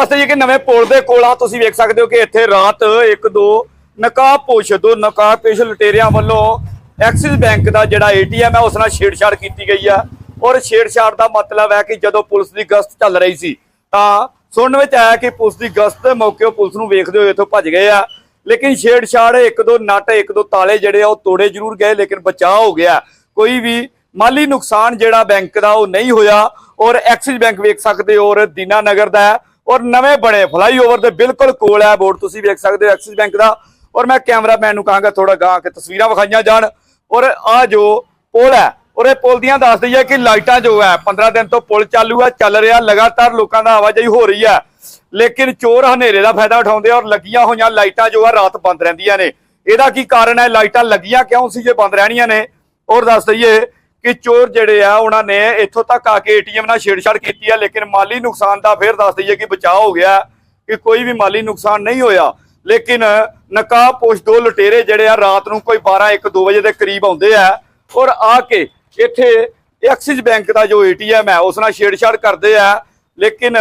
ਦੱਸ ਦਈਏ ਕਿ ਨਵੇਂ ਪੁਲ ਦੇ ਕੋਲ ਆ ਤੁਸੀਂ ਵੇਖ ਸਕਦੇ ਹੋ ਕਿ ਇੱਥੇ ਰਾਤ ਇੱਕ, ਦੋ ਨਕਾਬਪੋਸ਼ ਦੋ ਨਕਾਬਪੋਸ਼ ਲੁਟੇਰਿਆਂ ਵੱਲੋਂ ਐਕਸਿਸ ਬੈਂਕ ਦਾ ਜਿਹੜਾ ਏਟੀਐਮ ਹੈ ਉਸ ਨਾਲ ਛੇੜਛਾੜ ਕੀਤੀ ਗਈ ਆ। ਔਰ ਛੇੜਛਾੜ ਦਾ ਮਤਲਬ ਹੈ ਕਿ ਜਦੋਂ ਪੁਲਿਸ ਦੀ ਗਸ਼ਤ ਚੱਲ ਰਹੀ ਸੀ, ਤਾਂ ਸੁਣਨ ਵਿੱਚ ਆਇਆ ਕਿ ਪੁਲਿਸ ਦੀ ਗਸ਼ਤ ਦੇ ਮੌਕੇ ਉਹ ਪੁਲਿਸ ਨੂੰ ਵੇਖਦੇ ਹੋਏ ਇੱਥੋਂ ਭੱਜ ਗਏ ਆ। ਲੇਕਿਨ ਛੇੜਛਾੜ ਇੱਕ, ਦੋ ਨਟ, ਇੱਕ, ਦੋ ਤਾਲੇ ਜਿਹੜੇ ਆ ਉਹ ਤੋੜੇ ਜ਼ਰੂਰ ਗਏ, ਲੇਕਿਨ ਬਚਾਅ ਹੋ ਗਿਆ। ਕੋਈ ਵੀ ਮਾਲੀ ਨੁਕਸਾਨ ਜਿਹੜਾ ਬੈਂਕ ਦਾ ਉਹ ਨਹੀਂ ਹੋਇਆ। ਔਰ ਐਕਸਿਸ ਬੈਂਕ ਵੇਖ ਸਕਦੇ ਹੋ, ਔਰ ਦੀਨਾ ਨਗਰ ਦਾ ਔਰ ਨਵੇਂ ਬਣੇ ਫਲਾਈਓਵਰ ਦੇ ਬਿਲਕੁਲ ਕੋਲ ਹੈ ਬੋਰਡ, ਤੁਸੀਂ ਵੇਖ ਸਕਦੇ ਹੋ ਐਕਸਿਸ ਬੈਂਕ ਦਾ। ਔਰ ਮੈਂ ਕੈਮਰਾਮੈਨ ਨੂੰ ਕਹਾਂਗਾ ਥੋੜਾ ਗਾਂ ਕੇ ਤਸਵੀਰਾਂ ਵਿਖਾਈਆਂ ਜਾਣ। ਔਰ ਆ ਜੋ ਪੁਲ ਹੈ, ਔਰ ਇਹ ਪੁਲ ਦੀਆਂ ਦੱਸ ਦਈਏ ਕਿ ਲਾਈਟਾਂ ਜੋ ਹੈ 15 ਦਿਨ ਤੋਂ ਪੁਲ ਚਾਲੂ ਹੈ, ਚੱਲ ਰਿਹਾ, ਲਗਾਤਾਰ ਲੋਕਾਂ ਦਾ ਆਵਾਜਾਈ ਹੋ ਰਹੀ ਹੈ। ਲੇਕਿਨ ਚੋਰ ਹਨੇਰੇ ਦਾ ਫਾਇਦਾ ਉਠਾਉਂਦੇ ਔਰ ਲੱਗੀਆਂ ਹੋਈਆਂ ਲਾਈਟਾਂ ਜੋ ਹੈ ਰਾਤ ਬੰਦ ਰਹਿੰਦੀਆਂ ਨੇ। ਇਹਦਾ ਕੀ ਕਾਰਨ ਹੈ? ਲਾਈਟਾਂ ਲੱਗੀਆਂ ਕਿਉਂ ਸੀ ਜੇ ਬੰਦ ਰਹਿਣੀਆਂ ਨੇ? ਔਰ ਦੱਸ ਦਈਏ ਕਿ ਚੋਰ ਜਿਹੜੇ ਆ, ਉਹਨਾਂ ਨੇ ਇੱਥੋਂ ਤੱਕ ਆ ਕੇ ਏਟੀਐਮ ਨਾਲ ਛੇੜਛਾੜ ਕੀਤੀ ਹੈ ਲੇਕਿਨ ਮਾਲੀ ਨੁਕਸਾਨ ਦਾ ਫਿਰ ਦੱਸ ਦਈਏ ਕਿ ਬਚਾਅ ਹੋ ਗਿਆ, ਕਿ ਕੋਈ ਵੀ ਮਾਲੀ ਨੁਕਸਾਨ ਨਹੀਂ ਹੋਇਆ। ਲੇਕਿਨ ਨਕਾਬਪੋਸ਼ ਦੋ ਲੁਟੇਰੇ ਜਿਹੜੇ ਆ, ਰਾਤ ਨੂੰ ਕੋਈ 12 1 2 ਵਜੇ ਦੇ ਕਰੀਬ ਆਉਂਦੇ ਆ ਔਰ ਆ ਕੇ ਇੱਥੇ ਐਕਸਿਸ ਬੈਂਕ ਦਾ ਜੋ ਏਟੀਐਮ ਹੈ ਉਸ ਨਾਲ ਛੇੜਛਾੜ ਕਰਦੇ ਆ। ਲੇਕਿਨ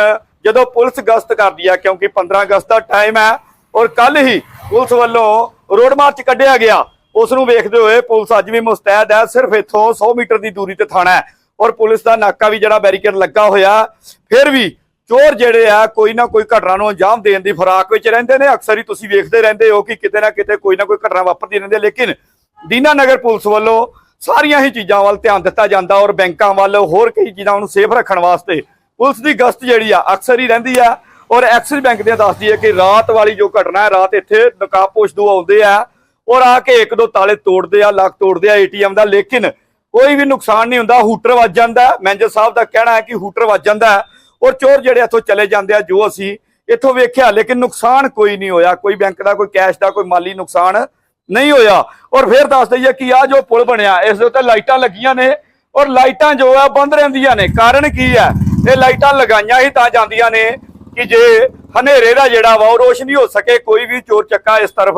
ਜਦੋਂ ਪੁਲਿਸ ਗਸ਼ਤ ਕਰਦੀ ਆ, ਕਿਉਂਕਿ 15 ਅਗਸਤ ਦਾ ਟਾਈਮ ਹੈ ਔਰ ਕੱਲ ਹੀ ਪੁਲਿਸ ਵੱਲੋਂ ਰੋਡ ਮਾਰਚ ਕੱਢਿਆ ਗਿਆ ਉਸ ਨੂੰ ਵੇਖਦੇ ਹੋਏ ਪੁਲਿਸ ਅੱਜ ਵੀ ਮੁਸਤੈਦ ਹੈ, ਸਿਰਫ ਇੱਥੋਂ 100 ਮੀਟਰ ਦੀ ਦੂਰੀ ਤੇ ਥਾਣਾ ਹੈ ਔਰ ਪੁਲਿਸ ਦਾ ਨਾਕਾ ਵੀ ਜਿਹੜਾ ਬੈਰੀਕੇਡ ਲੱਗਾ ਹੋਇਆ, ਫਿਰ ਵੀ ਚੋਰ ਜਿਹੜੇ ਆ ਕੋਈ ਨਾ ਕੋਈ ਘਟਨਾ ਨੂੰ ਅੰਜਾਮ ਦੇਣ ਦੀ ਫਰਾਕ ਵਿੱਚ ਰਹਿੰਦੇ ਨੇ। ਅਕਸਰ ਹੀ ਤੁਸੀਂ ਵੇਖਦੇ ਰਹਿੰਦੇ ਹੋ ਕਿ ਕਿਤੇ ਨਾ ਕਿਤੇ ਕੋਈ ਨਾ ਕੋਈ ਘਟਨਾ ਵਾਪਰਦੀ ਰਹਿੰਦੀ ਹੈ, ਲੇਕਿਨ ਦੀਨਾ ਨਗਰ ਪੁਲਿਸ ਵੱਲੋਂ ਸਾਰੀਆਂ ਹੀ ਚੀਜ਼ਾਂ ਵੱਲ ਧਿਆਨ ਦਿੱਤਾ ਜਾਂਦਾ ਔਰ ਬੈਂਕਾਂ ਵੱਲ ਹੋਰ ਕਈ ਚੀਜ਼ਾਂ ਨੂੰ ਸੇਫ ਰੱਖਣ ਵਾਸਤੇ ਪੁਲਿਸ ਦੀ ਗਸ਼ਤ ਜਿਹੜੀ ਆ ਅਕਸਰ ਹੀ ਰਹਿੰਦੀ ਆ। ਔਰ ਐਕਸਿਸ ਬੈਂਕ ਦੇ ਦੱਸਦੀ ਹੈ ਕਿ ਰਾਤ ਵਾਲੀ ਜੋ ਘਟਨਾ ਹੈ, ਰਾਤ ਇੱਥੇ ਨਕਾਬਪੋਸ਼ ਦੋ ਆਉਂਦੇ ਆ। ਔਰ ਆ ਕੇ ਇੱਕ ਦੋ ਤਾਲੇ ਤੋੜਦੇ ਆ, ਲੱਕ ਤੋੜਦੇ ਆ ਏਟੀਐਮ ਦਾ, ਲੇਕਿਨ ਕੋਈ ਵੀ ਨੁਕਸਾਨ ਨਹੀਂ ਹੁੰਦਾ, ਹੂਟਰ ਵੱਜ ਜਾਂਦਾ ਹੈ। ਮੈਨੇਜਰ ਸਾਹਿਬ ਦਾ ਕਹਿਣਾ ਹੈ ਕਿ ਹੂਟਰ ਵੱਜ ਜਾਂਦਾ ਔਰ ਚੋਰ ਜਿਹੜੇ ਇੱਥੋਂ ਚਲੇ ਜਾਂਦੇ ਆ, ਜੋ ਅਸੀਂ ਇੱਥੋਂ ਵੇਖਿਆ, ਲੇਕਿਨ ਨੁਕਸਾਨ ਕੋਈ ਨਹੀਂ ਹੋਇਆ। ਕੋਈ ਬੈਂਕ ਦਾ, ਕੋਈ ਕੈਸ਼ ਦਾ, ਕੋਈ ਮਾਲੀ ਨੁਕਸਾਨ ਨਹੀਂ ਹੋਇਆ। ਔਰ ਫਿਰ ਦੱਸ ਦਈਏ ਕਿ ਆ ਜੋ ਪੁਲ ਬਣਿਆ, ਇਸ ਦੇ ਉੱਤੇ ਲਾਈਟਾਂ ਲੱਗੀਆਂ ਨੇ ਔਰ ਲਾਈਟਾਂ ਜੋ ਆ, ਬੰਦ ਰਹਿੰਦੀਆਂ ਨੇ। ਕਾਰਨ ਕੀ ਹੈ? ਇਹ ਲਾਈਟਾਂ ਲਗਾਈਆਂ ਹੀ ਤਾਂ ਜਾਂਦੀਆਂ ਨੇ ਕਿ ਜੇ ਹਨੇਰੇ ਦਾ ਜਿਹੜਾ ਵਾ, ਉਹ ਰੋਸ਼ਨੀ ਹੋ ਸਕੇ, ਕੋਈ ਵੀ ਚੋਰ ਚੱਕਾ ਇਸ ਤਰਫ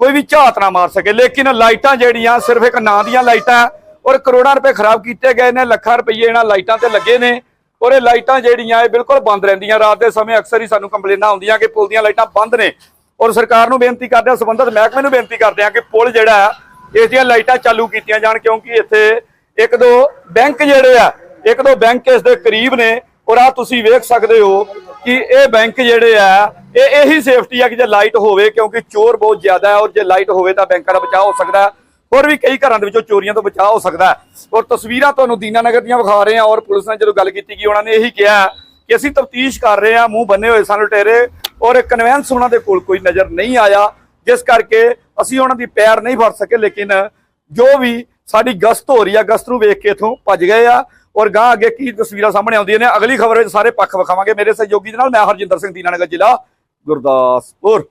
ਕੋਈ ਵੀ ਝਾਤ ਨਾ ਮਾਰ ਸਕੇ। ਲੇਕਿਨ ਲਾਈਟਾਂ ਜਿਹੜੀਆਂ ਸਿਰਫ ਇੱਕ ਨਾਂ ਦੀਆਂ ਲਾਈਟਾਂ ਔਰ ਕਰੋੜਾਂ ਰੁਪਏ ਖਰਾਬ ਕੀਤੇ ਗਏ ਨੇ ਲੱਖਾਂ ਰੁਪਏ ਇਹਨਾਂ ਲਾਈਟਾਂ ਤੇ ਲੱਗੇ ਨੇ ਔਰ ਇਹ ਲਾਈਟਾਂ ਜਿਹੜੀਆਂ ਇਹ ਬਿਲਕੁਲ ਬੰਦ ਰਹਿੰਦੀਆਂ। ਰਾਤ ਦੇ ਸਮੇਂ ਅਕਸਰ ਹੀ ਸਾਨੂੰ ਕੰਪਲੇਨਾਂ ਆਉਂਦੀਆਂ ਕਿ ਪੁਲ ਦੀਆਂ ਲਾਈਟਾਂ ਬੰਦ ਨੇ। ਔਰ ਸਰਕਾਰ ਨੂੰ ਬੇਨਤੀ ਕਰਦੇ ਆ ਸੰਬੰਧਿਤ ਮਹਿਕਮੇ ਨੂੰ ਬੇਨਤੀ ਕਰਦੇ ਆ ਕਿ ਪੁਲ ਜਿਹੜਾ ਹੈ, ਇਸ ਦੀਆਂ ਲਾਈਟਾਂ ਚਾਲੂ ਕੀਤੀਆਂ ਜਾਣ ਕਿਉਂਕਿ ਇੱਥੇ ਇੱਕ ਦੋ ਬੈਂਕ ਜਿਹੜੇ ਆ ਇੱਕ ਦੋ ਬੈਂਕ ਇਸ ਦੇ ਕਰੀਬ ਨੇ ਔਰ ਆ ਤੁਸੀਂ ਵੇਖ ਸਕਦੇ ਹੋ ਕਿ ਇਹ ਬੈਂਕ ਜਿਹੜੇ ਆ, ਇਹ ਇਹੀ ਸੇਫਟੀ ਆ ਕਿ ਜੇ ਲਾਈਟ ਹੋਵੇ, ਕਿਉਂਕਿ ਚੋਰ ਬਹੁਤ ਜ਼ਿਆਦਾ ਹੈ ਔਰ ਜੇ ਲਾਈਟ ਹੋਵੇ ਤਾਂ ਬੈਂਕਾਂ ਦਾ ਬਚਾਅ ਹੋ ਸਕਦਾ ਹੋਰ ਵੀ ਕਈ ਘਰਾਂ ਦੇ ਵਿੱਚੋਂ ਚੋਰੀਆਂ ਤੋਂ ਬਚਾਅ ਹੋ ਸਕਦਾ ਔਰ ਤਸਵੀਰਾਂ ਤੁਹਾਨੂੰ ਦੀਨਾਨਗਰ ਦੀਆਂ ਵਿਖਾ ਰਹੇ ਹਾਂ ਔਰ ਪੁਲਿਸ ਨੇ ਜਦੋਂ ਗੱਲ ਕੀਤੀ ਕਿ ਉਹਨਾਂ ਨੇ ਇਹੀ ਕਿਹਾ ਕਿ ਅਸੀਂ ਤਫਤੀਸ਼ ਕਰ ਰਹੇ ਹਾਂ, ਮੂੰਹ ਬੰਨੇ ਹੋਏ ਸਨ ਲੁਟੇਰੇ ਔਰ ਕਨਵੈਂਸ ਉਹਨਾਂ ਦੇ ਕੋਲ ਕੋਈ ਨਜ਼ਰ ਨਹੀਂ ਆਇਆ, ਜਿਸ ਕਰਕੇ ਅਸੀਂ ਉਹਨਾਂ ਦੀ ਪੈਰ ਨਹੀਂ ਫੜ ਸਕੇ, ਲੇਕਿਨ ਜੋ ਵੀ ਸਾਡੀ ਗਸ਼ਤ ਹੋ ਰਹੀ ਆ, ਗਸ਼ਤ ਨੂੰ ਵੇਖ ਕੇ ਇਥੋਂ ਭੱਜ ਗਏ ਆ। ਔਰ ਗਾਂ ਅੱਗੇ ਕੀ ਤਸਵੀਰਾਂ ਸਾਹਮਣੇ ਆਉਂਦੀਆਂ ਨੇ, ਅਗਲੀ ਖਬਰ ਵਿੱਚ ਸਾਰੇ ਪੱਖ ਵਿਖਾਵਾਂਗੇ। ਮੇਰੇ ਸਹਿਯੋਗੀ ਦੇ ਨਾਲ ਮੈਂ ਹਰਜਿੰਦਰ ਸਿੰਘ, ਦੀਨਾ ਨਗਰ ਜ਼ਿਲ੍ਹਾ, ਗੁਰਦਾਸਪੁਰ।